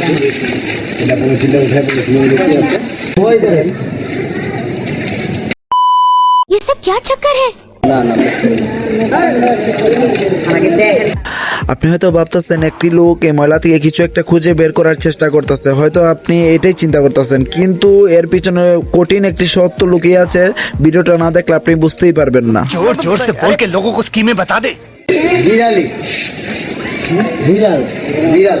আছে এটা পলিথিনটা উঠে পলিথিন দেখতে আছে ये सब क्या चक्कर है না না আপনি হয়তো ভাবতেছেন একটি লোক এই ময়লা থেকে কিছু একটা খুঁজে বের করার চেষ্টা করতেছে হয়তো আপনি এটাই চিন্তা করতেছেন কিন্তু এর পিছনে কঠিন একটি সত্য লুকিয়ে আছে ভিডিওটা না দেখলে আপনি বুঝতেই পারবেন না जोर जोर से बोल के लोगों को स्कीमें बता दे বিড়ালি বিড়াল বিড়াল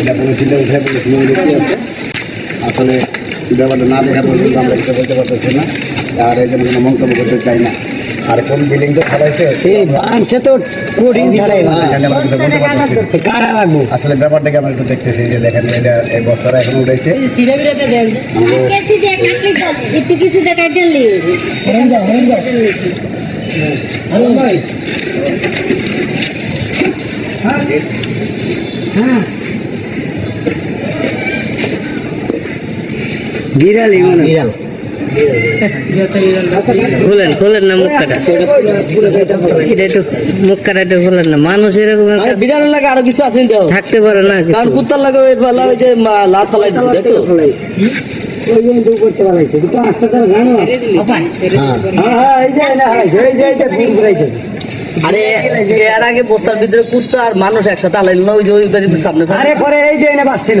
এটা পলিথিনটা উঠে পলিথিন দেখতে আছে আসলে ব্যাপারটা না দেখা পর্যন্ত আমরা কিছু বলতে পারতেছি না। আর এই জন্য কোনো মন্তব্য করতে চাই না। আর কোন বিল্ডিং তো ফেলাইছে? সেই আনছে তো কোডিং ছাড়াই বলতে পারতেছি কারা লাগবো? আসলে ব্যাপারটাকে আমরা একটু দেখতেছি যে দেখেন এটা এই বস্তাটা এখন উঠেছে। সিরে বিড়ালই মনে বিড়াল খোলেন খোলেন না মুখটা এটা একটু মুখটা একটু খোলেন না মানুষ এরকম বিড়ালের লাগে আরও কিছু আছেন তো থাকতে পারে না কারণ কুত্তার লাগে ওই পালা ওই যে লাশ ফালাই দিচ্ছে দেখছ ওই জন্য দূর করতে পারাইছে কিন্তু আস্তে করে জানো হ্যাঁ হ্যাঁ এই যে এই যে এই যে আরে, এর আগে বস্তার ভিতরে কুত্তা আর মানুষ একসাথে আলাইল না, ওই যে ওই সামনে। আরে, পরে এই যে এনে বাসছিল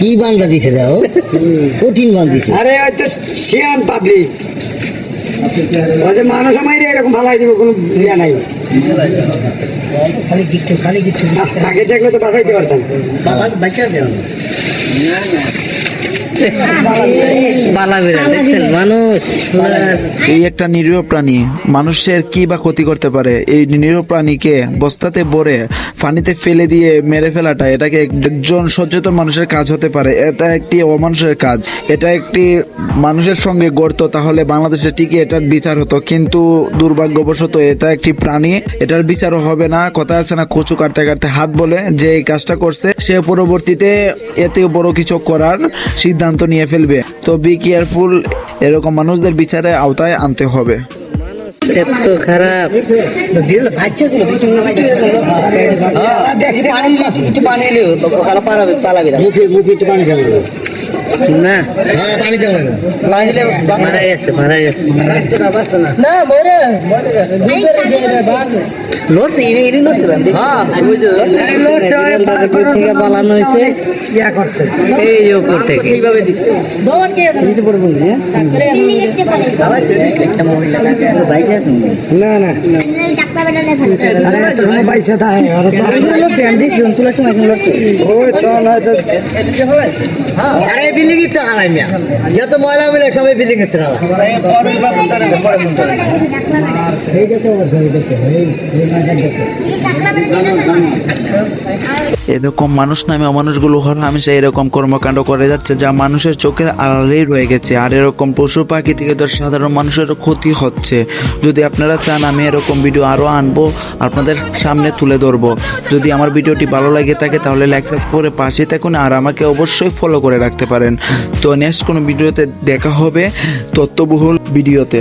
কি বান্ধা দিছে দাও কঠিন বান্ধ দিছে। আরে হয়তো শিয়ান পাবলিক মানুষ আমার এরকম ভালাই দিব কোনো ইয়া নাই। খালি কিচ্ছু খালি কিচ্ছু আগে দেখলে তো বাঁচাইতে পারতাম। বাবা বাচ্চা আছে না দেখছেন এই একটা নিরীহ প্রাণী, মানুষের কি বা ক্ষতি করতে পারে? এই নিরীহ প্রাণীকে বস্তাতে ভরে, পানিতে ফেলে দিয়ে মেরে ফেলাটা, এটাকে একজন সচেতন মানুষের কাজ হতে পারে। এটা একটি অমানুষের কাজ। এটা একটি মানুষের সঙ্গে গড়তো, তাহলে বাংলাদেশে ঠিকই এটার বিচার হতো। কিন্তু দুর্ভাগ্যবশত এটা একটি প্রাণী, এটার বিচারও হবে না। কথা আছে না কচু কাটতে কাটতে হাত বলে, যে এই কাজটা করছে, সে পরবর্তীতে এতে বড় কিছু করার সিদ্ধান্ত নিয়ে ফেলবে। তো বি কেয়ারফুল এরকম মানুষদের বিচারে আওতায় আনতে হবে। এত খারাপ। পানি পালাবে। মুখে মুখে একটু পানি যাবে না হ্যাঁ পানি পানি মারা গেছে মারা গেছে না মরে। লড়ছে ইনি ইনি লড়ছিলাম হ্যাঁ ওই যে থেকে পালানো হয়েছে। ইয়া করছে। এই উপর থেকে। এইভাবে দিচ্ছে। একটা মহিলা বাইকে আছে না না। ডাক্তার বেটা দেখেন আরে বাইসে থাকে ওরা তো লড়ছে আমি দেখছিলাম তোলার সময় লড়ছে। ওই তো হয়তো আরে বিল্ডিং এর মিয়া। যত ময়লা মিলে সবাই বিল্ডিং এর এরকম মানুষ নামে অমানুষগুলো হামেশা এরকম কর্মকাণ্ড করে যাচ্ছে যা মানুষের চোখের আড়ালেই রয়ে গেছে। আর এরকম পশু পাখি থেকে তো সাধারণ মানুষের ক্ষতি হচ্ছে। যদি আপনারা চান, আমি এরকম ভিডিও আরও আনব, আপনাদের সামনে তুলে ধরবো। যদি আমার ভিডিওটি ভালো লাগে থাকে, তাহলে লাইক করে পাশে থাকুন, আর আমাকে অবশ্যই ফলো করে রাখতে পারেন। তো নেক্সট কোনো ভিডিওতে দেখা হবে তথ্যবহুল ভিডিওতে